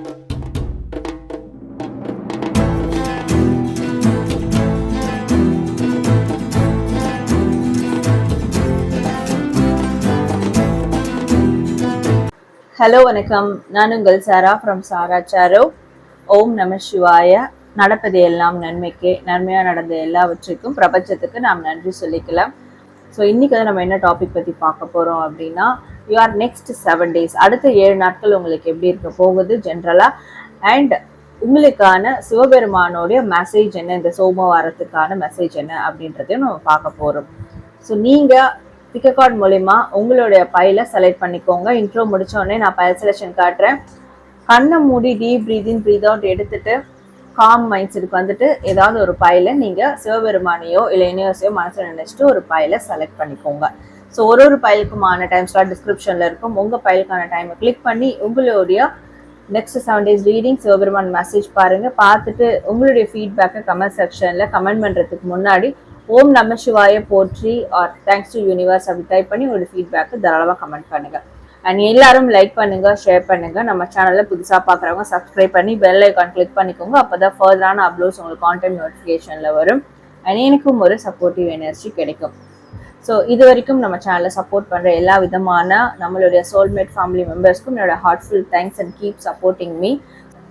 Hello வணக்கம். நான் உங்கள் சாரா ஃப்ரம் சாரா சாரோ. ஓம் நம சிவாய. நடப்பது எல்லாம் நன்மைக்கே. நன்மையாக நடந்த எல்லாவற்றுக்கும் பிரபஞ்சத்துக்கு நாம் நன்றி சொல்லிக்கலாம். ஸோ இன்னைக்கு வந்து நம்ம என்ன டாபிக் பற்றி பார்க்க போகிறோம் அப்படின்னா you are next seven days அடுத்த ஏழு நாட்கள் உங்களுக்கு எப்படி இருக்க போகுது ஜென்ரலாக அண்ட் உங்களுக்கான சிவபெருமானோடைய மெசேஜ் என்ன? இந்த சோமவாரத்துக்கான மெசேஜ் என்ன? அப்படின்றதையும் நம்ம பார்க்க போகிறோம் ஸோ நீங்கள் பிக்ககார்ட் மூலிமா உங்களுடைய பையில செலக்ட் பண்ணிக்கோங்க. இன்ட்ரோ முடிச்சோடனே நான் பயல் செலெக்ஷன் காட்டுறேன். கண்ணை மூடி டீப் ப்ரீதிங் ப்ரீத் அவுட் எடுத்துட்டு காம் மைண்ட் செட்டுக்கு வந்துட்டு ஏதாவது ஒரு பையில நீங்கள் சிவபெருமானையோ இல்லை யூனிவர்ஸையோ மனசில் நினைச்சிட்டு ஒரு பையில செலக்ட் பண்ணிக்கோங்க. ஸோ ஒரு ஒரு பைலுக்குமான டைம் ஸ்லாட் டிஸ்கிரிப்ஷனில் இருக்கும். உங்கள் பைலுக்கான டைமை கிளிக் பண்ணி உங்களுடைய next seven days reading Sivaperuman message பாருங்கள் பார்த்துட்டு உங்களுடைய ஃபீட்பேக்கை கமெண்ட் செக்ஷனில் கமெண்ட் பண்ணுறதுக்கு முன்னாடி ஓம் நம சிவாய போற்றி ஆர் தேங்க்ஸ் டு யூனிவர்ஸ் அப்படி டைப் பண்ணி உங்களுடைய ஃபீட்பேக்கு தாராளமாக கமெண்ட் பண்ணுங்க. அண்ட் எல்லாரும் லைக் பண்ணுங்க ஷேர் பண்ணுங்கள் நம்ம சேனலில் புதுசாக பார்க்குறவங்க சப்ஸ்கிரைப் பண்ணி பெல் ஐக்கான் கிளிக் பண்ணிக்கோங்க. அப்போ தான் ஃபர்தரான அப்லோட்ஸ் உங்களுக்கு கான்டென்ட் நோட்டிஃபிகேஷனில் வரும். அண்ட் எனக்கும் ஒரு சப்போர்ட்டிவ் எனர்ஜி கிடைக்கும். ஸோ இது வரைக்கும் நம்ம சேனலை சப்போர்ட் பண்ணுற எல்லா விதமான நம்மளுடைய சோல்மேட் ஃபேமிலி மெம்பர்ஸ்க்கும் என்னோட heartful thanks and keep supporting me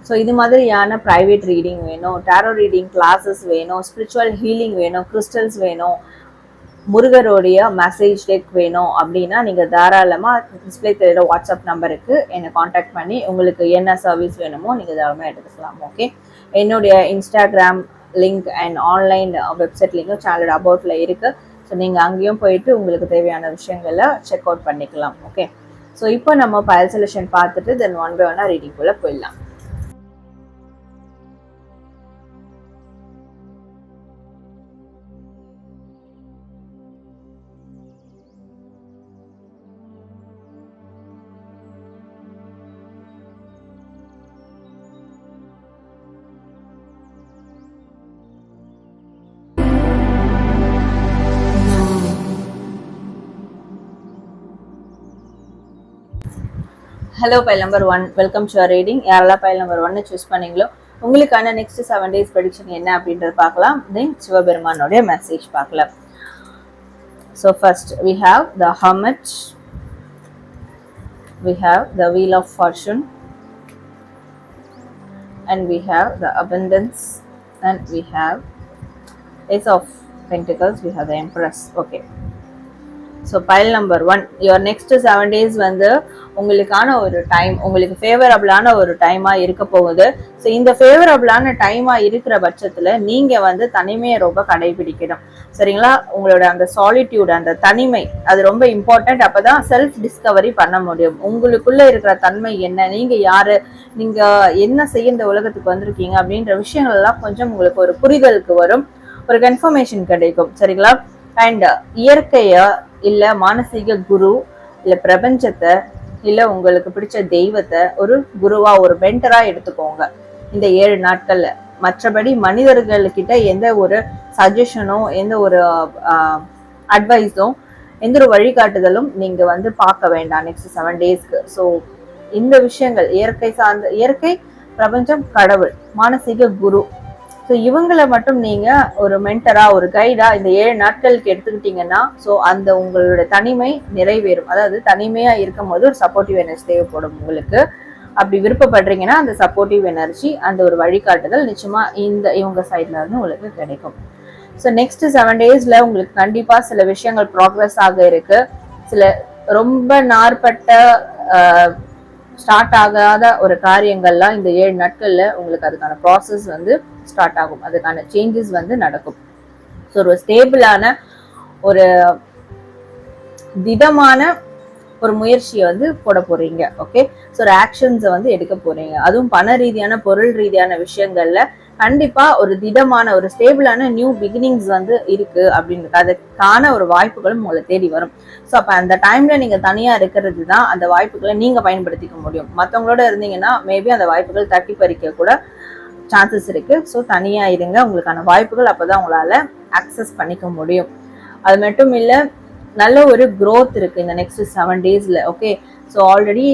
so இது மாதிரியான ப்ரைவேட் ரீடிங் வேணும் டேரோ ரீடிங் கிளாஸஸ் வேணும் ஸ்பிரிச்சுவல் ஹீலிங் வேணும் கிறிஸ்டல்ஸ் வேணும் முருகருடைய மெசேஜ் டெக் வேணும் அப்படின்னா நீங்கள் தாராளமாக டிஸ்பிளே தெரியுற வாட்ஸ்அப் நம்பருக்கு என்னை காண்டாக்ட் பண்ணி உங்களுக்கு என்ன சர்வீஸ் வேணுமோ நீங்கள் தாராளமாக எடுத்துக்கலாம் ஓகே என்னுடைய Instagram link and online website லிங்கும் சேனலோட அபவுட்டில் இருக்குது ஸோ நீங்கள் அங்கேயும் போயிட்டு உங்களுக்கு தேவையான விஷயங்களை செக் அவுட் பண்ணிக்கலாம் ஓகே ஸோ இப்போ நம்ம பயல் சொல்யூஷன் பார்த்துட்டு தென் ஒன் பை ஒன்னாக ரீடிங்குள்ளே போயிடலாம். Hello pile number one welcome to reading யாரெல்லாம் பைல் நம்பர் ஒன்னு சூஸ் பண்ணீங்களோ உங்களுக்கான நெக்ஸ்ட் செவன் டேஸ் ப்ரெடிக்ஷன் என்ன அப்படின்றது பார்க்கலாம். தென் சிவபெருமானோடைய மெசேஜ் பார்க்கலாம். So first we have the Hamad we have the wheel of fortune. And we have the abundance. And we have ace of pentacles. We have the empress. Okay. So pile number one your next seven days வந்து உங்களுக்கான ஒரு time உங்களுக்கு ஃபேவரபிளான ஒரு டைமாக இருக்க போகுது. So இந்த ஃபேவரபிளான டைமாக இருக்கிற பட்சத்தில் நீங்கள் வந்து தனிமையை ரொம்ப கடைபிடிக்கணும். சரிங்களா? உங்களோட அந்த சாலிட்யூட் அந்த தனிமை அது ரொம்ப இம்பார்ட்டன்ட் அப்போ தான் செல்ஃப் டிஸ்கவரி பண்ண முடியும். உங்களுக்குள்ளே இருக்கிற தன்மை என்ன? நீங்கள் யார்? நீங்கள் என்ன செய்ய இந்த உலகத்துக்கு வந்திருக்கீங்க? அப்படின்ற விஷயங்கள்லாம் கொஞ்சம் உங்களுக்கு ஒரு புரிதலுக்கு வரும். ஒரு கன்ஃபர்மேஷன் கிடைக்கும். சரிங்களா? அண்ட் இயற்கையை இல்லை மானசீக குரு இல்லை பிரபஞ்சத்தை இல்லை உங்களுக்கு பிடிச்ச தெய்வத்தை ஒரு குருவா ஒரு மென்டரா எடுத்துக்கோங்க. இந்த ஏழு நாட்கள்ல. மற்றபடி மனிதர்கள்கிட்ட எந்த ஒரு சஜஷனும் எந்த ஒரு அட்வைஸும் எந்த ஒரு வழிகாட்டுதலும் நீங்க வந்து பார்க்க வேண்டாம் நெக்ஸ்ட் செவன் டேஸ்க்கு ஸோ இந்த விஷயங்கள் இயற்கை சார்ந்த இயற்கை பிரபஞ்சம் கடவுள் மானசீக குரு ஸோ இவங்களை மட்டும் நீங்கள் ஒரு மென்டராக ஒரு கைடாக இந்த ஏழு நாட்களுக்கு எடுத்துக்கிட்டீங்கன்னா ஸோ அந்த உங்களோட தனிமை நிறைவேறும். அதாவது தனிமையாக இருக்கும் போது ஒரு சப்போர்ட்டிவ் எனர்ஜி தேவைப்படும் உங்களுக்கு. அப்படி விருப்பப்படுறீங்கன்னா அந்த சப்போர்ட்டிவ் எனர்ஜி அந்த ஒரு வழிகாட்டுதல் நிச்சயமாக இந்த இவங்க சைடில் இருந்து உங்களுக்கு கிடைக்கும். ஸோ நெக்ஸ்ட் செவன் டேஸில் உங்களுக்கு கண்டிப்பாக சில விஷயங்கள் ப்ராக்ரஸ் ஆக இருக்குது சில ரொம்ப நாற்பட்ட ஸ்டார்ட் ஆகாத ஒரு காரியங்கள்லாம் இந்த ஏழு நாட்கள்ல உங்களுக்கு அதுக்கான ப்ராசஸ் வந்து ஸ்டார்ட் ஆகும். அதுக்கான சேஞ்சஸ் வந்து நடக்கும். ஸோ ஒரு ஸ்டேபிளான ஒரு திடமான ஒரு முயற்சியை வந்து போட போறீங்க. ஓகே ஸோ ஒரு ஆக்ஷன்ஸை வந்து எடுக்க போறீங்க. அதுவும் பண ரீதியான பொருள் ரீதியான விஷயங்கள்ல கண்டிப்பா ஒரு திடமான ஒரு ஸ்டேபிளான நியூ பிகினிங்ஸ் வந்து இருக்கு அப்படின்றது. அதுக்கான ஒரு வாய்ப்புகளும் உங்களை தேடி வரும். ஸோ அப்போ அந்த டைம்ல நீங்க தனியா இருக்கிறது தான் அந்த வாய்ப்புகளை நீங்க பயன்படுத்திக்க முடியும். மற்றவங்களோட இருந்தீங்கன்னா மேபி அந்த வாய்ப்புகள் தட்டி பறிக்க கூட சான்சஸ் இருக்கு. ஸோ தனியா இருங்க. உங்களுக்கான வாய்ப்புகள் அப்பதான் உங்களால அக்சஸ் பண்ணிக்க முடியும். அது மட்டும் இல்லை நல்ல ஒரு க்ரோத் இருக்கு இந்த நெக்ஸ்ட் செவன் டேஸ்ல ஓகே ஸோ ஆல்ரெடி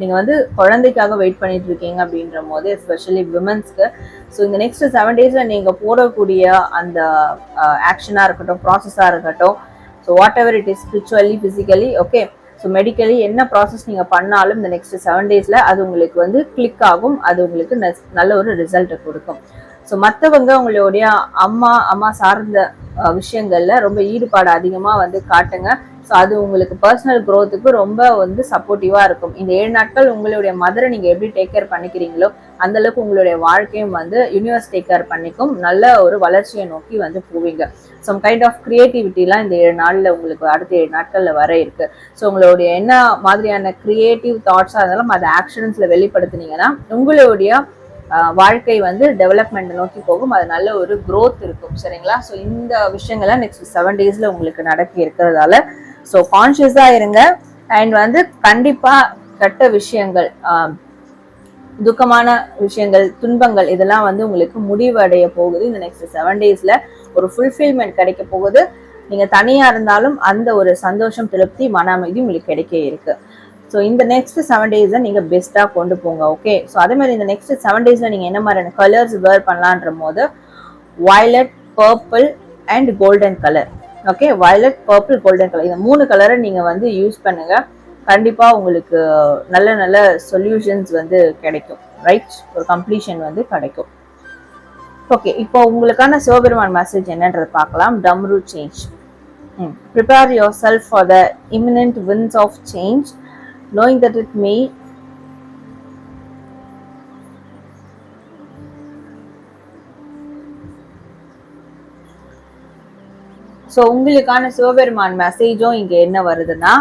நீங்கள் வந்து குழந்தைக்காக வெயிட் பண்ணிட்டு இருக்கீங்க அப்படின்ற போது எஸ்பெஷலி விமன்ஸ்க்கு ஸோ இந்த நெக்ஸ்ட் செவன் டேஸில் நீங்கள் போடக்கூடிய அந்த ஆக்ஷனாக இருக்கட்டும் ப்ராசஸாக இருக்கட்டும் so whatever it is spiritually physically okay so medically என்ன ப்ராசஸ் நீங்கள் பண்ணாலும் இந்த நெக்ஸ்ட் செவன் டேஸில் அது உங்களுக்கு வந்து கிளிக் ஆகும். அது உங்களுக்கு நெஸ்- நல்ல ஒரு ரிசல்ட்டை கொடுக்கும். ஸோ மற்றவங்க உங்களுடைய அம்மா அம்மா சார்ந்த விஷயங்களில் ரொம்ப ஈடுபாடு அதிகமாக வந்து காட்டுங்க. ஸோ அது உங்களுக்கு பர்சனல் க்ரோத்துக்கு ரொம்ப வந்து சப்போர்ட்டிவாக இருக்கும். இந்த ஏழு நாட்கள் உங்களுடைய மதரை நீங்கள் எப்படி டேக் கேர் பண்ணிக்கிறீங்களோ அந்தளவுக்கு உங்களுடைய வாழ்க்கையும் வந்து யூனிவர்ஸ் டேக் கேர் பண்ணிக்கும். நல்ல ஒரு வளர்ச்சியை நோக்கி வந்து போவீங்க. சம் கைண்ட் ஆஃப் க்ரியேட்டிவிட்டிலாம் இந்த ஏழு நாளில் உங்களுக்கு அடுத்த ஏழு நாட்களில் வர இருக்கு. ஸோ உங்களுடைய என்ன மாதிரியான க்ரியேட்டிவ் தாட்ஸாக இருந்தாலும் அதை ஆக்ஷன்ஸில் வெளிப்படுத்துனீங்கன்னா உங்களுடைய வாழ்க்கை வந்து டெவலப்மெண்ட் நோக்கி போகும். அது நல்ல ஒரு க்ரோத் இருக்கும். சரிங்களா? ஸோ இந்த விஷயங்கள்லாம் நெக்ஸ்ட் செவன் டேஸில் உங்களுக்கு நடக்க இருக்கிறதால ஸோ கான்ஷியஸாக இருங்க. அண்ட் வந்து கண்டிப்பாக கெட்ட விஷயங்கள் துக்கமான விஷயங்கள் துன்பங்கள் இதெல்லாம் வந்து உங்களுக்கு முடிவடைய போகுது இந்த நெக்ஸ்ட் செவன் டேஸில் ஒரு ஃபுல்ஃபில்மெண்ட் கிடைக்க போகுது. நீங்கள் தனியாக இருந்தாலும் அந்த ஒரு சந்தோஷம் திருப்தி மன அமைதி உங்களுக்கு கிடைக்க இருக்கு. ஸோ இந்த நெக்ஸ்ட் செவன் டேஸை நீங்கள் பெஸ்ட்டாக கொண்டு போங்க ஓகே ஸோ அதே மாதிரி இந்த நெக்ஸ்ட் செவன் டேஸில் நீங்கள் என்ன மாதிரியான கலர்ஸ் வேர் பண்ணலான்ற போது violet purple and golden colour okay violet purple golden colour இந்த மூணு கலரை நீங்கள் வந்து யூஸ் பண்ணுங்க. கண்டிப்பாக உங்களுக்கு நல்ல நல்ல சொல்யூஷன்ஸ் வந்து கிடைக்கும். ரைட் ஒரு கம்ப்ளீஷன் வந்து கிடைக்கும். ஓகே இப்போ உங்களுக்கான சிவபெருமான் மெசேஜ் என்னன்றது பார்க்கலாம். Damru change prepare yourself for the imminent winds of change knowing that it me so உங்களுக்கான சிவபெருமான் மெசேஜும் இங்க என்ன வருதுன்னா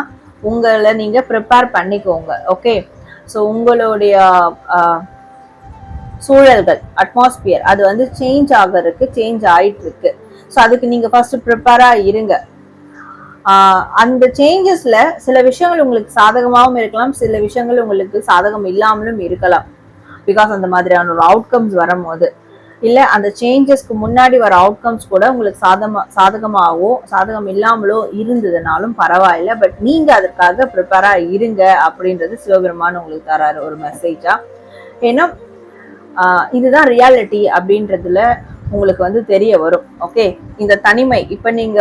உங்களை நீங்க ப்ரிப்பேர் பண்ணிக்கோங்க ஓகே ஸோ உங்களுடைய சூழல்கள் அட்மாஸ்பியர் அது வந்து சேஞ்ச் ஆகிறதுக்கு சேஞ்ச் ஆயிட்டு இருக்கு ஸோ அதுக்கு நீங்க ஃபர்ஸ்ட் ப்ரிப்பேரா இருங்க. அந்த சேஞ்சஸ்ல சில விஷயங்கள் உங்களுக்கு சாதகமாகவும் இருக்கலாம் சில விஷயங்கள் உங்களுக்கு சாதகம் இல்லாமலும் இருக்கலாம். பிகாஸ் அந்த மாதிரியான ஒரு அவுட்கம்ஸ் வரும்போது. இல்ல அந்த சேஞ்சஸ்க்கு முன்னாடி வர அவுட்கம்ஸ் கூட உங்களுக்கு சாதமா சாதகமாகவோ சாதகம் இல்லாமலோ இருந்ததுனாலும் பரவாயில்ல. பட் நீங்க அதற்காக ப்ரிப்பேராக இருங்க அப்படின்றது சிவபெருமான் உங்களுக்கு தராரு ஒரு மெசேஜா ஏன்னா ஆஹ் இதுதான் ரியாலிட்டி அப்படின்றதுல உங்களுக்கு வந்து தெரிய வரும். ஓகே இந்த தனிமை இப்ப நீங்க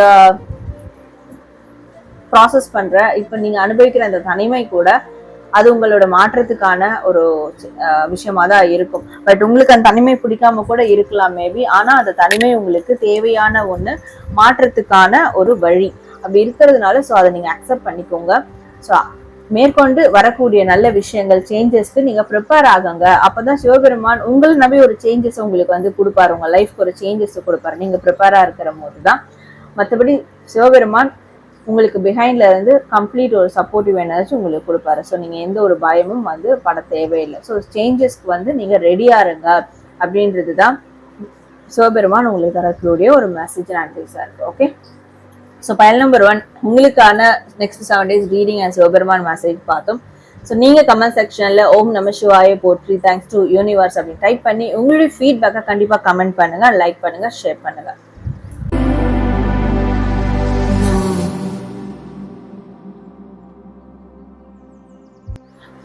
ப்ராசஸ் பண்ற இப்ப நீங்க அனுபவிக்கிற இந்த தனிமை கூட அது உங்களோட மாற்றத்துக்கான ஒரு விஷயமா தான் இருக்கும். பட் உங்களுக்கு அந்த தனிமை பிடிக்காம கூட இருக்கலாம் மேபி ஆனா அந்த தனிமை உங்களுக்கு தேவையான ஒண்ணு மாற்றத்துக்கான ஒரு வழி. அப்படி இருக்கிறதுனால ஸோ அதை நீங்க அக்செப்ட் பண்ணிக்கோங்க. ஸோ மேற்கொண்டு வரக்கூடிய நல்ல விஷயங்கள் சேஞ்சஸ்க்கு நீங்க ப்ரிப்பேர் ஆகுங்க. அப்பதான் சிவபெருமான் உங்களை நம்பி ஒரு சேஞ்சஸ் உங்களுக்கு வந்து கொடுப்பாரு. உங்க லைஃப்க்கு ஒரு சேஞ்சஸ் கொடுப்பாரு. நீங்க ப்ரிப்பேரா இருக்கிற போது தான் மற்றபடி சிவபெருமான் உங்களுக்கு பிஹைண்ட்ல இருந்து கம்ப்ளீட் ஒரு சப்போர்ட்டிவ் எனர்ஜி உங்களுக்கு கொடுப்பாரு. ஸோ நீங்க எந்த ஒரு பயமும் வந்து பட தேவையில்லை. ஸோ சேஞ்சஸ்க்கு வந்து நீங்க ரெடியா இருங்க அப்படின்றது தான் சிவபெருமான் உங்களுக்கு தரக்கூடிய ஒரு மெசேஜ் அட்வைஸா இருக்கு. Okay so pile number one உங்களுக்கான next seven days reading and Sivaperuman message பார்த்தோம். ஸோ நீங்கள் கமெண்ட் செக்ஷனில் ஓம் நம சிவாய போற்றி தேங்க்ஸ் டு யூனிவர்ஸ் அப்படின்னு டைப் பண்ணி உங்களுடைய ஃபீட்பேக்கை கண்டிப்பாக கமெண்ட் பண்ணுங்கள் லைக் பண்ணுங்கள் ஷேர் பண்ணுங்கள்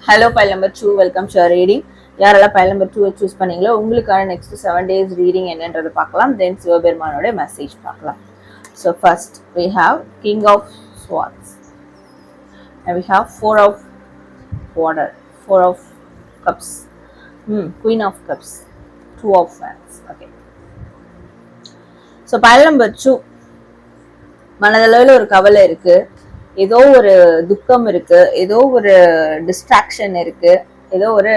hello pile number two welcome sure reading யாரெல்லாம் பைல் நம்பர் டூவை சூஸ் பண்ணீங்களோ உங்களுக்கான நெக்ஸ்ட் செவன் டேஸ் ரீடிங் என்னன்றது பார்க்கலாம். தென் சிவபெருமானோட மெசேஜ் பார்க்கலாம். So first we have king of swords and have four of of four of cups hmm hmm, of cups two of of okay so pile number two மனதளவில் ஒரு கவலை இருக்குது ஏதோ ஒரு துக்கம் இருக்கு ஏதோ ஒரு டிஸ்ட்ராக்ஷன் இருக்கு ஏதோ ஒரு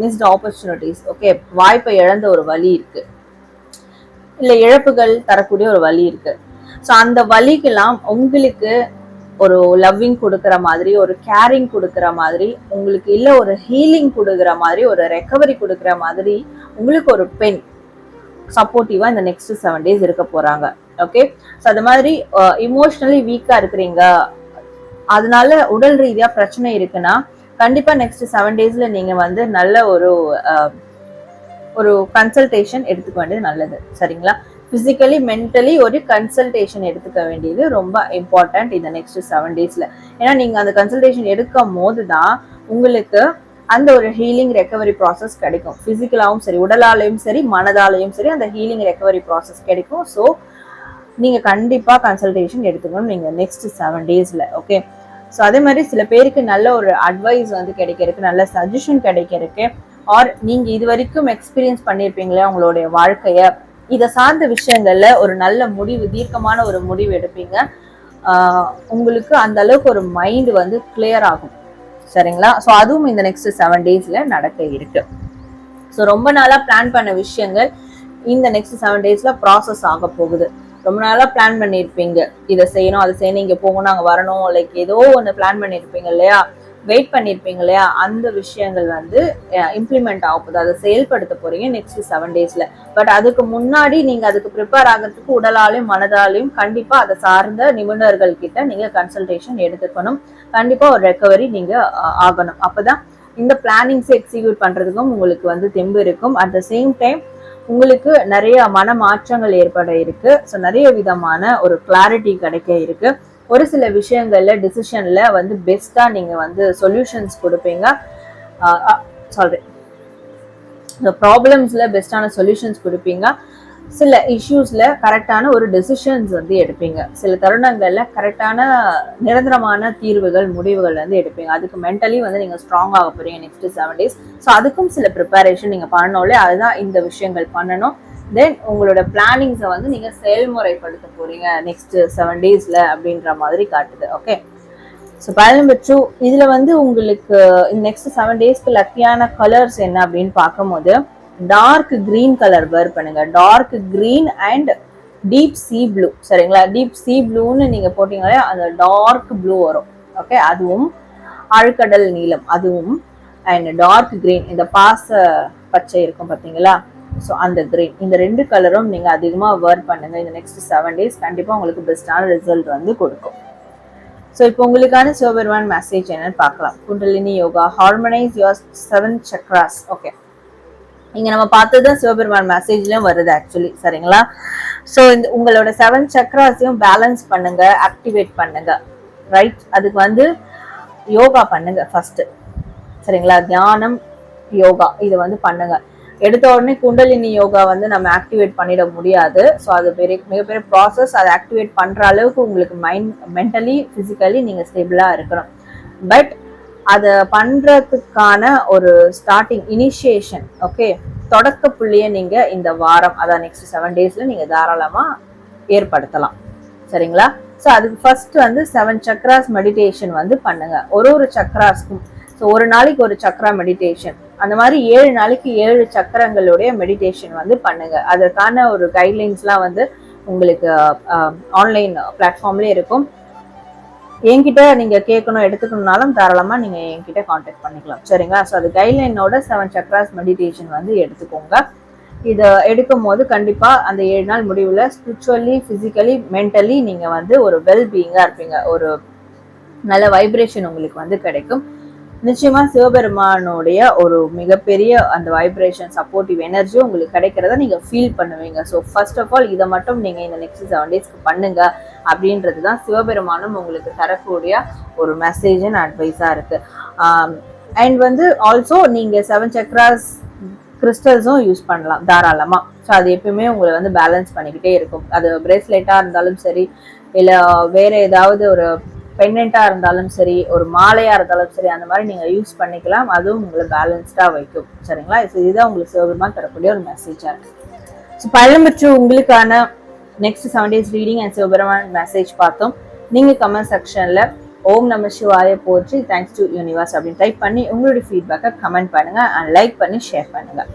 மிஸ்ட் ஆப்பர்ச்சுனிட்டிஸ் ஓகே வாய்ப்பை இழந்த ஒரு வழி இருக்கு. இல்லை இழப்புகள் தரக்கூடிய ஒரு வழி இருக்கு. ஸோ அந்த வழிக்கெல்லாம் உங்களுக்கு ஒரு லவ்விங் கொடுக்குற மாதிரி ஒரு கேரிங் கொடுக்குற மாதிரி உங்களுக்கு இல்லை ஒரு ஹீலிங் கொடுக்குற மாதிரி ஒரு ரெக்கவரி கொடுக்குற மாதிரி உங்களுக்கு ஒரு பெண் சப்போர்ட்டிவாக இந்த நெக்ஸ்ட் செவன் டேஸ் இருக்க போகிறாங்க ஓகே ஸோ அது மாதிரி uh, இமோஷ்னலி வீக்கா இருக்கிறீங்க. அதனால உடல் ரீதியா பிரச்சனை இருக்குன்னா கண்டிப்பா நெக்ஸ்ட் செவன் டேஸ்ல நீங்க வந்து நல்ல ஒரு uh, ஒரு கன்சல்டேஷன் எடுத்துக்க வேண்டியது நல்லது. சரிங்களா? ஃபிசிக்கலி மென்டலி ஒரு கன்சல்டேஷன் எடுத்துக்க வேண்டியது ரொம்ப இம்பார்ட்டன்ட் இந்த நெக்ஸ்ட் செவன் டேஸ்ல ஏன்னா நீங்க அந்த கன்சல்டேஷன் எடுக்கும் போது தான் உங்களுக்கு அந்த ஒரு ஹீலிங் ரெக்கவரி ப்ராசஸ் கிடைக்கும். ஃபிசிக்கலாகவும் சரி உடலாலையும் சரி மனதாலையும் சரி அந்த ஹீலிங் ரெக்கவரி ப்ராசஸ் கிடைக்கும். ஸோ நீங்கள் கண்டிப்பாக கன்சல்டேஷன் எடுத்துக்கணும் நீங்கள் நெக்ஸ்ட் செவன் டேஸில் ஓகே ஸோ அதே மாதிரி சில பேருக்கு நல்ல ஒரு அட்வைஸ் வந்து கிடைக்கிறதுக்கு நல்ல சஜஷன் கிடைக்கிறதுக்கு ஆர் நீங்கள் இது வரைக்கும் எக்ஸ்பீரியன்ஸ் பண்ணியிருப்பீங்களே உங்களுடைய வாழ்க்கையை இதை சார்ந்த விஷயங்கள்ல ஒரு நல்ல முடிவு தீர்க்கமான ஒரு முடிவு எடுப்பீங்க. உங்களுக்கு அந்த அளவுக்கு ஒரு மைண்ட் வந்து கிளியர் ஆகும். சரிங்களா? ஸோ அதுவும் இந்த நெக்ஸ்ட் செவன் டேஸில் நடக்க இருக்கு. ஸோ ரொம்ப நாளாக பிளான் பண்ண விஷயங்கள் இந்த நெக்ஸ்ட் செவன் டேஸில் ப்ராசஸ் ஆக போகுது. ரொம்ப நாளா பிளான் பண்ணியிருப்பீங்க இதை செய்யணும் அதை செய்யணும் இங்கே போகணும் அங்கே வரணும். லைக் ஏதோ ஒன்று பிளான் பண்ணியிருப்பீங்க இல்லையா? வெயிட் பண்ணியிருப்பீங்க இல்லையா? அந்த விஷயங்கள் வந்து இம்ப்ளிமெண்ட் ஆக போகுது. அதை செயல்படுத்த போறீங்க நெக்ஸ்ட் செவன் டேஸ்ல பட் அதுக்கு முன்னாடி நீங்க அதுக்கு ப்ரிப்பேர் ஆகிறதுக்கு உடலாலையும் மனதாலையும் கண்டிப்பா அதை சார்ந்த நிபுணர்கள் கிட்ட நீங்க கன்சல்டேஷன் எடுத்துக்கணும். கண்டிப்பா ஒரு ரெக்கவரி நீங்க ஆகணும் ஆகணும். அப்பதான் இந்த பிளானிங்ஸ் எக்ஸிக்யூட் பண்றதுக்கும் உங்களுக்கு வந்து தெம்பு இருக்கும். அட் த சேம் டைம் உங்களுக்கு நிறைய மன மாற்றங்கள் ஏற்பட இருக்கு. ஸோ நிறைய விதமான ஒரு கிளாரிட்டி கிடைக்க இருக்கு. ஒரு சில விஷயங்கள்ல டிசிஷன்ல வந்து பெஸ்டா நீங்க வந்து சொல்யூஷன்ஸ் கொடுப்பீங்க. சாரி ப்ராப்ளம்ஸ்ல பெஸ்டான சொல்யூஷன்ஸ் கொடுப்பீங்க. சில இஷ்யூஸ்ல கரெக்டான ஒரு டெசிஷன்ஸ் வந்து எடுப்பீங்க. சில தருணங்கள்ல கரெக்டான நிரந்தரமான தீர்வுகள் முடிவுகள் வந்து எடுப்பீங்க. அதுக்கு மென்டலி வந்து நீங்க ஸ்ட்ராங் ஆக போறீங்க நெக்ஸ்ட் செவன் டேஸ் ஸோ அதுக்கும் சில ப்ரிப்பரேஷன் நீங்க பண்ணணும்ல அதுதான் இந்த விஷயங்கள் பண்ணணும். தென் உங்களோட பிளானிங்ஸை வந்து நீங்க செயல்முறைப்படுத்த போறீங்க நெக்ஸ்ட் செவன் டேஸ்ல அப்படின்ற மாதிரி காட்டுது. ஓகே ஸோ பதினொன்று டூ இதில் வந்து உங்களுக்கு நெக்ஸ்ட் செவன் டேஸ்க்கு லக்கியான கலர்ஸ் என்ன அப்படின்னு பார்க்கும்போது டார்க் கிரீன் கலர் வேர் பண்ணுங்க. Dark green and deep sea blue சரிங்களா? டீப் சீ ப்ளூன்னு நீங்கள் போட்டிங்களே அந்த டார்க் ப்ளூ வரும். ஓகே அதுவும் ஆழ்கடல் நீலம் அதுவும் அண்ட் டார்க் கிரீன் இந்த பாச பச்சை இருக்கும் பார்த்தீங்களா? ஸோ அந்த க்ரீன் இந்த ரெண்டு கலரும் நீங்கள் அதிகமாக வேர் பண்ணுங்கள் இந்த நெக்ஸ்ட் செவன் டேஸ் கண்டிப்பாக உங்களுக்கு பெஸ்ட்டான ரிசல்ட் வந்து கொடுக்கும். ஸோ இப்போ உங்களுக்கான சிவபெருமான் மெசேஜ் என்னன்னு பார்க்கலாம். Kundalini yoga harmonise your seven chakras okay இங்க நம்ம பார்த்தது சிவபெருமான் மெசேஜ்லயும் வருது ஆக்சுவலி சரிங்களா? ஸோ இந்த உங்களோட செவன் சக்ராஸையும் பேலன்ஸ் பண்ணுங்க ஆக்டிவேட் பண்ணுங்க. ரைட் அதுக்கு வந்து யோகா பண்ணுங்க ஃபர்ஸ்ட் சரிங்களா? தியானம் யோகா இது வந்து பண்ணுங்க. எடுத்த உடனே குண்டலினி யோகா வந்து நம்ம ஆக்டிவேட் பண்ணிட முடியாது. ஸோ அது பெரிய மிகப்பெரிய ப்ராசஸ் அதை ஆக்டிவேட் பண்ற அளவுக்கு உங்களுக்கு மைண்ட் மென்டலி ஃபிசிக்கலி நீங்க ஸ்டேபிளா இருக்கணும். பட் அதை பண்றதுக்கான ஒரு ஸ்டார்டிங் இனிஷியேஷன் ஓகே தொடக்க புள்ளியை நீங்க இந்த வாரம் அதான் நெக்ஸ்ட் செவன் டேஸ்ல நீங்க தாராளமா ஏற்படுத்தலாம். சரிங்களா? ஸோ அதுக்கு ஃபர்ஸ்ட் வந்து செவன் சக்ராஸ் மெடிடேஷன் வந்து பண்ணுங்க. ஒரு ஒரு சக்ராஸ்க்கும் ஸோ ஒரு நாளைக்கு ஒரு சக்ரா மெடிடேஷன் அந்த மாதிரி ஏழு நாளைக்கு ஏழு சக்கரங்களுடைய மெடிடேஷன் வந்து பண்ணுங்க. அதற்கான ஒரு கைட்லைன்ஸ்லாம் வந்து உங்களுக்கு ஆன்லைன் பிளாட்ஃபார்ம்லேயே இருக்கும். என்கிட்ட நீங்கள் கேட்கணும் எடுத்துக்கணும்னாலும் தாராளமாக நீங்கள் என்கிட்ட காண்டாக்ட் பண்ணிக்கலாம். சரிங்களா? ஸோ அது கைட்லைனோட செவன் சக்ராஸ் மெடிடேஷன் வந்து எடுத்துக்கோங்க. இதை எடுக்கும் போது கண்டிப்பாக அந்த ஏழு நாள் முடிவில் ஸ்பிரிச்சுவலி ஃபிசிக்கலி மென்டலி நீங்கள் வந்து ஒரு வெல்பீயிங்காக இருப்பீங்க. ஒரு நல்ல வைப்ரேஷன் உங்களுக்கு வந்து கிடைக்கும். நிச்சயமா சிவபெருமானுடைய ஒரு மிகப்பெரிய அந்த வைப்ரேஷன் சப்போர்ட்டிவ் எனர்ஜி உங்களுக்கு கிடைக்கிறத நீங்க ஃபீல் பண்ணுவீங்க. ஸோ ஃபர்ஸ்ட் ஆஃப் ஆல் இதை மட்டும் நீங்க இந்த நெக்ஸ்ட் செவன் டேஸ்க்கு பண்ணுங்க அப்படின்றது தான் சிவபெருமானும் உங்களுக்கு தரக்கூடிய ஒரு மெசேஜ் அண்ட் அட்வைஸா இருக்கு. அண்ட் வந்து ஆல்சோ நீங்க செவன் சக்ராஸ் கிறிஸ்டல்ஸும் யூஸ் பண்ணலாம் தாராளமா. ஸோ அது எப்பயுமே உங்களை வந்து பேலன்ஸ் பண்ணிக்கிட்டே இருக்கும். அது பிரேஸ்லெட்டாக இருந்தாலும் சரி இல்லை வேற ஏதாவது ஒரு பெண்டெண்ட்டாக இருந்தாலும் சரி ஒரு மாலையாக இருந்தாலும் சரி அந்த மாதிரி நீங்கள் யூஸ் பண்ணிக்கலாம். அதுவும் உங்களை பேலன்ஸ்டாக வைக்கும். சரிங்களா? இதுதான் உங்களுக்கு சிவபெருமான் தரக்கூடிய ஒரு மெசேஜாக இருக்குது ஸோ பழம்பற்று உங்களுக்கான next seven days reading and Sivaperuman message பார்த்தோம். நீங்கள் கமெண்ட் செக்ஷனில் ஓம் நம சிவாய போற்றி தேங்க்ஸ் டு யூனிவர்ஸ் அப்படின்னு டைப் பண்ணி உங்களுடைய ஃபீட்பேக்கை கமெண்ட் பண்ணுங்கள் அண்ட் லைக் பண்ணி ஷேர் பண்ணுங்கள்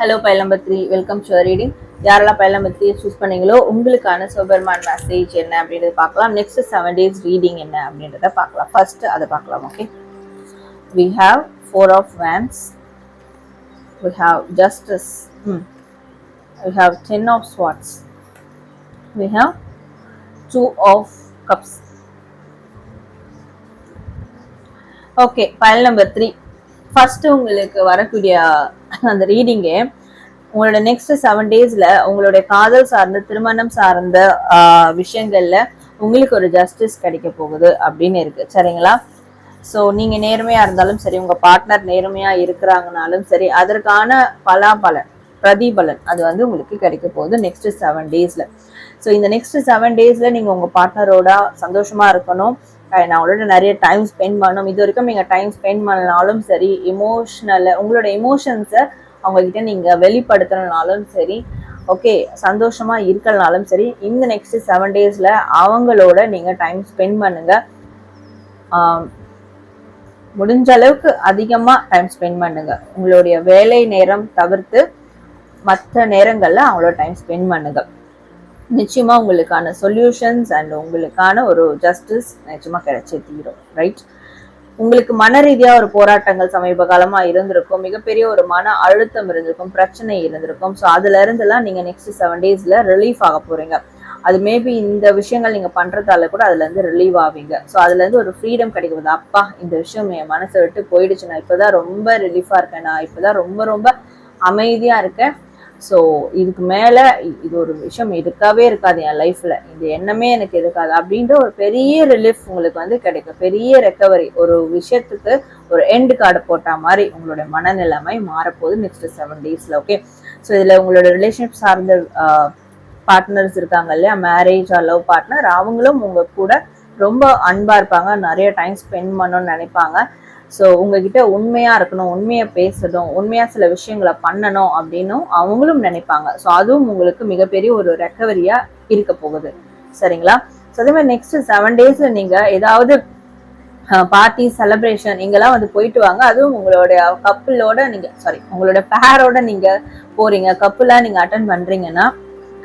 hello pile number three welcome to reading யாரெல்லாம் பைல் நம்பர் த்ரீ சூஸ் பண்ணீங்களோ உங்களுக்கான சூப்பர்மேன் மெசேஜ் என்ன அப்படின்றத பார்க்கலாம். நெக்ஸ்ட் செவன் டேஸ் ரீடிங் என்ன அப்படின்றத பார்க்கலாம். ஃபர்ஸ்ட் அதை பார்க்கலாம் okay we have four of wands we have justice hmm we have ten of swords. We have two of cups. Okay file number three first உங்களுக்கு வரக்கூடிய அந்த ரீடிங்கே உங்களோட நெக்ஸ்ட் செவன் டேஸ்ல உங்களுடைய காதல் சார்ந்த திருமணம் சார்ந்த ஆஹ், விஷயங்கள்ல உங்களுக்கு ஒரு ஜஸ்டிஸ் கிடைக்க போகுது அப்படின்னு இருக்கு. சரிங்களா? ஸோ நீங்க நேர்மையா இருந்தாலும் சரி உங்க பார்ட்னர் நேர்மையா இருக்கிறாங்கனாலும் சரி அதற்கான பலாபலன் பிரதிபலன் அது வந்து உங்களுக்கு கிடைக்க போகுது நெக்ஸ்ட் செவன் டேஸ்ல ஸோ இந்த நெக்ஸ்ட் செவன் டேஸ்ல நீங்க உங்க பார்ட்னரோட சந்தோஷமா இருக்கணும். நான் அவங்களோட நிறைய டைம் ஸ்பெண்ட் பண்ணணும் இது வரைக்கும் நீங்கள் டைம் ஸ்பெண்ட் பண்ணனாலும் சரி இமோஷனல் உங்களோட இமோஷன்ஸை அவங்கக்கிட்ட நீங்கள் வெளிப்படுத்தணுனாலும் வெளிப்படுத்தணும்னாலும் சரி ஓகே சந்தோஷமாக இருக்கலனாலும் சரி இந்த நெக்ஸ்ட் செவன் டேஸில் அவங்களோட நீங்கள் டைம் ஸ்பெண்ட் பண்ணுங்கள் முடிஞ்ச அளவுக்கு அதிகமாக டைம் ஸ்பெண்ட் பண்ணுங்க. உங்களுடைய வேலை நேரம் தவிர்த்து மற்ற நேரங்களில் அவங்களோட டைம் ஸ்பெண்ட் பண்ணுங்கள் நிச்சயமா உங்களுக்கான சொல்யூஷன்ஸ் அண்ட் உங்களுக்கான ஒரு ஜஸ்டிஸ் நிச்சயமாக கிடைச்சே தீரும் ரைட் உங்களுக்கு மன ரீதியாக ஒரு போராட்டங்கள் சமீப காலமாக இருந்திருக்கும் மிகப்பெரிய ஒரு மன அழுத்தம் இருந்திருக்கும் பிரச்சனை இருந்திருக்கும். ஸோ அதுல இருந்தெல்லாம் நீங்கள் நெக்ஸ்ட் செவன் டேஸில் ரிலீஃப் ஆக போறீங்க. அது மேபி இந்த விஷயங்கள் நீங்கள் பண்றதால கூட அதுலேருந்து ரிலீவ் ஆவீங்க. ஸோ அதுலேருந்து ஒரு ஃப்ரீடம் கிடைக்கும் அப்பா இந்த விஷயம் என் மனசை விட்டு போயிடுச்சு நான் இப்போ தான் ரொம்ப ரிலீஃபாக இருக்கேன் நான். இப்போ தான் ரொம்ப ரொம்ப அமைதியாக இருக்கேன். ஸோ இதுக்கு மேலே இது ஒரு விஷயம் இருக்கவே இருக்காது என் லைஃப்ல இது எண்ணமே எனக்கு இருக்காது. அப்படின்ற ஒரு பெரிய ரிலீஃப் உங்களுக்கு வந்து கிடைக்கும். பெரிய ரெக்கவரி ஒரு விஷயத்துக்கு ஒரு எண்டு கார்டு போட்ட மாதிரி உங்களுடைய மனநிலைமை மாறப்போகுது நெக்ஸ்ட் செவன் டேஸ்ல ஓகே ஸோ இதுல உங்களோட ரிலேஷன்ஷிப் சார்ந்த பார்ட்னர்ஸ் இருக்காங்க இல்லையா? மேரேஜ் லவ் பார்ட்னர் அவங்களும் உங்க கூட ரொம்ப அன்பா இருப்பாங்க. நிறைய டைம் ஸ்பெண்ட் பண்ணணும்னு நினைப்பாங்க. ஸோ உங்ககிட்ட உண்மையா இருக்கணும் உண்மையாக பேசணும் உண்மையா சில விஷயங்களை பண்ணணும் அப்படின்னும் அவங்களும் நினைப்பாங்க. ஸோ அதுவும் உங்களுக்கு மிகப்பெரிய ஒரு ரெக்கவரியா இருக்க போகுது. சரிங்களா? ஸோ அதே மாதிரி நெக்ஸ்ட் செவன் டேஸ்ல நீங்க ஏதாவது பார்ட்டி செலப்ரேஷன் இங்கெல்லாம் வந்து போயிட்டு வாங்க. அதுவும் உங்களுடைய கப்புளோட நீங்க சாரி உங்களோட பேரோட நீங்க போறீங்க. கப்புலா நீங்க அட்டன் பண்றீங்கன்னா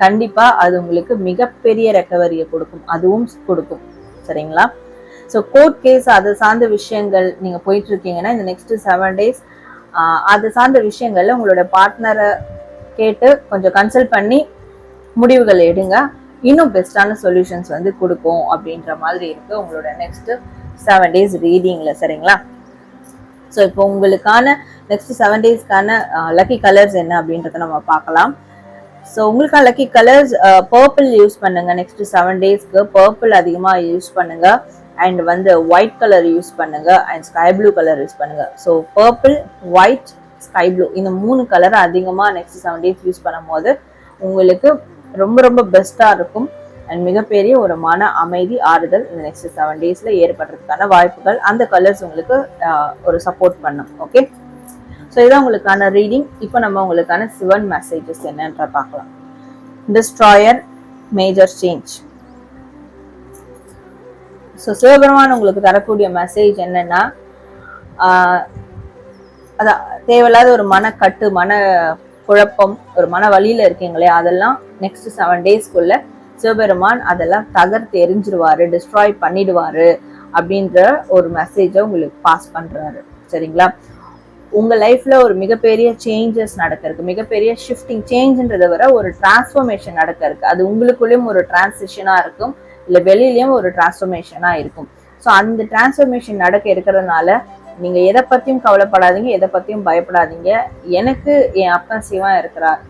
கண்டிப்பா அது உங்களுக்கு மிகப்பெரிய ரெக்கவரியை கொடுக்கும். அதுவும் கொடுக்கும். சரிங்களா? ஸோ கோர்ட் கேஸ் அது சார்ந்த விஷயங்கள் நீங்க போயிட்டு இருக்கீங்கன்னா இந்த நெக்ஸ்ட் செவன் டேஸ் அது சார்ந்த விஷயங்கள்ல உங்களோட பார்ட்னரை கேட்டு கொஞ்சம் கன்சல்ட் பண்ணி முடிவுகள் எடுங்க. இன்னும் பெஸ்டான சொல்யூஷன்ஸ் வந்து கொடுக்கும் அப்படின்ற மாதிரி இருக்கு உங்களோட நெக்ஸ்ட் செவன் டேஸ் ரீடிங்ல சரிங்களா? ஸோ இப்போ உங்களுக்கான நெக்ஸ்ட் செவன் டேஸ்க்கான லக்கி கலர்ஸ் என்ன அப்படின்றத நம்ம பார்க்கலாம். ஸோ உங்களுக்கான லக்கி கலர்ஸ் பர்பிள் யூஸ் பண்ணுங்க. நெக்ஸ்ட் செவன் டேஸ்க்கு பர்பிள் அதிகமாக யூஸ் பண்ணுங்க. அண்ட் வந்து ஒயிட் கலர் யூஸ் பண்ணுங்க and sky blue colour use பண்ணுங்க. So purple white sky blue இந்த மூணு கலர் அதிகமாக நெக்ஸ்ட் செவன் டேஸ் யூஸ் பண்ணும்போது உங்களுக்கு ரொம்ப ரொம்ப பெஸ்ட்டாக இருக்கும். அண்ட் மிகப்பெரிய ஒரு மன அமைதி ஆறுதல் இந்த நெக்ஸ்ட் செவன் டேஸில் ஏற்படுறதுக்கான வாய்ப்புகள் அந்த கலர்ஸ் உங்களுக்கு ஒரு சப்போர்ட் பண்ணும். ஓகே ஸோ இதான் உங்களுக்கான ரீடிங் இப்போ நம்ம உங்களுக்கான சிவன் மெசேஜஸ் என்னன்ற பார்க்கலாம். Destroyer major change so Sivaperuman உங்களுக்கு தரக்கூடிய மெசேஜ் என்னன்னா அதான் தேவையில்லாத ஒரு மனக்கட்டு மன குழப்பம் ஒரு மன வழியில இருக்கீங்களே அதெல்லாம் நெக்ஸ்ட் செவன் டேஸ்க்குள்ள சிவபெருமான் அதெல்லாம் தகர்த்து எரிஞ்சிருவாரு டிஸ்ட்ராய் பண்ணிடுவாரு அப்படின்ற ஒரு மெசேஜை உங்களுக்கு பாஸ் பண்றாரு. சரிங்களா? உங்க லைஃப்ல ஒரு மிகப்பெரிய சேஞ்சஸ் நடக்க இருக்கு மிகப்பெரிய ஷிஃப்டிங் சேஞ்ச்ன்றதை விட ஒரு டிரான்ஸ்ஃபர்மேஷன் நடக்க இருக்கு அது உங்களுக்குள்ளேயும் ஒரு டிரான்சிஷனா இருக்கும். இல்லை வெளியிலயும் ஒரு டிரான்ஸ்ஃபர்மேஷனாக இருக்கும். ஸோ அந்த டிரான்ஸ்ஃபர்மேஷன் நடக்க இருக்கிறதுனால நீங்க எதை பத்தியும் கவலைப்படாதீங்க எதை பத்தியும் பயப்படாதீங்க. எனக்கு என் அப்பன் சிவன் இருக்கிறார்.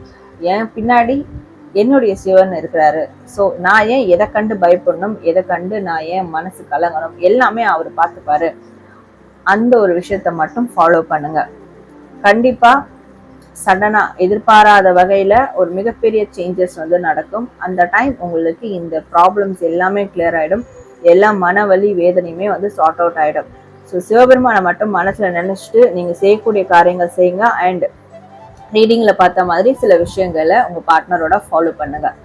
என் பின்னாடி என்னுடைய சிவன் இருக்கிறாரு. ஸோ நான் ஏன் எதை கண்டு பயப்படணும் எதை கண்டு நான் ஏன் மனசு கலங்கணும் எல்லாமே அவர் பார்த்துப்பாரு. அந்த ஒரு விஷயத்த மட்டும் ஃபாலோ பண்ணுங்க. கண்டிப்பா சடனாக எதிர்பாராத வகையில் ஒரு மிகப்பெரிய சேஞ்சஸ் வந்து நடக்கும். அந்த டைம் உங்களுக்கு இந்த ப்ராப்ளம்ஸ் எல்லாமே கிளியர் ஆகிடும் எல்லா மனவலி வேதனையுமே வந்து சார்ட் அவுட் ஆகிடும் ஸோ சிவபெருமானை மட்டும் மனசில் நினச்சிட்டு நீங்கள் செய்யக்கூடிய காரியங்கள் செய்யுங்க. அண்ட் ரீடிங்கில் பார்த்த மாதிரி சில விஷயங்களை உங்கள் பார்ட்னரோட ஃபாலோ பண்ணுங்கள்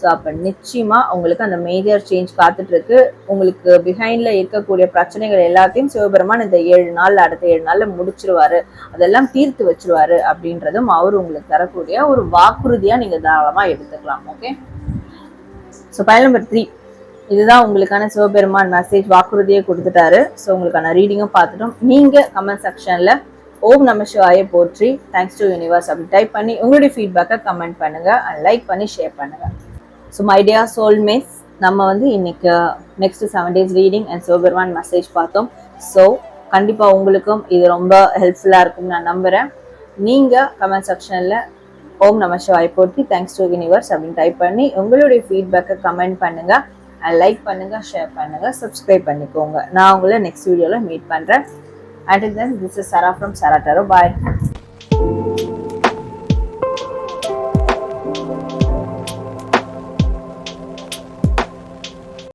ஸோ அப்போ நிச்சயமா உங்களுக்கு அந்த மேஜர் சேஞ்ச் காத்துட்ருக்கு. உங்களுக்கு பிஹைண்ட்ல இருக்கக்கூடிய பிரச்சனைகள் எல்லாத்தையும் சிவபெருமான் இந்த ஏழு நாள் அடுத்த ஏழு நாள்ல முடிச்சிருவாரு. அதெல்லாம் தீர்த்து வச்சிருவாரு அப்படின்றதும் அவர் உங்களுக்கு தரக்கூடிய ஒரு வாக்குறுதியாக நீங்க தாராளமாக எடுத்துக்கலாம் okay so pile number three இதுதான் உங்களுக்கான சிவபெருமான் மெசேஜ் வாக்குறுதியை கொடுத்துட்டாரு. ஸோ உங்களுக்கான ரீடிங்கும் பார்த்துட்டோம். நீங்க கமெண்ட் செக்ஷன்ல ஓம் நம சிவாய போற்றி. தேங்க்ஸ் டு யூனிவர்ஸ் அப்படி டைப் பண்ணி உங்களுடைய ஃபீட்பேக்கை கமெண்ட் பண்ணுங்க. அண்ட் லைக் பண்ணி ஷேர் பண்ணுங்க. ஸோ மை டியர் சோல்மேட்ஸ் நம்ம வந்து இன்னைக்கு next seven days reading and Sivaperuman message பார்த்தோம். ஸோ கண்டிப்பாக உங்களுக்கும் இது ரொம்ப ஹெல்ப்ஃபுல்லாக இருக்கும் நான் நம்புகிறேன் நீங்கள் கமெண்ட் செக்ஷனில் ஓம் நம சிவாய் போட்டி தேங்க்ஸ் டு யூனிவர்ஸ் அப்படின்னு டைப் பண்ணி உங்களுடைய ஃபீட்பேக்கை கமெண்ட் பண்ணுங்கள் லைக் பண்ணுங்கள் ஷேர் பண்ணுங்கள் சப்ஸ்கிரைப் பண்ணிக்கோங்க. நான் உங்களை நெக்ஸ்ட் வீடியோவில் மீட் பண்ணுறேன் and then this is Sara from Sara tarot bye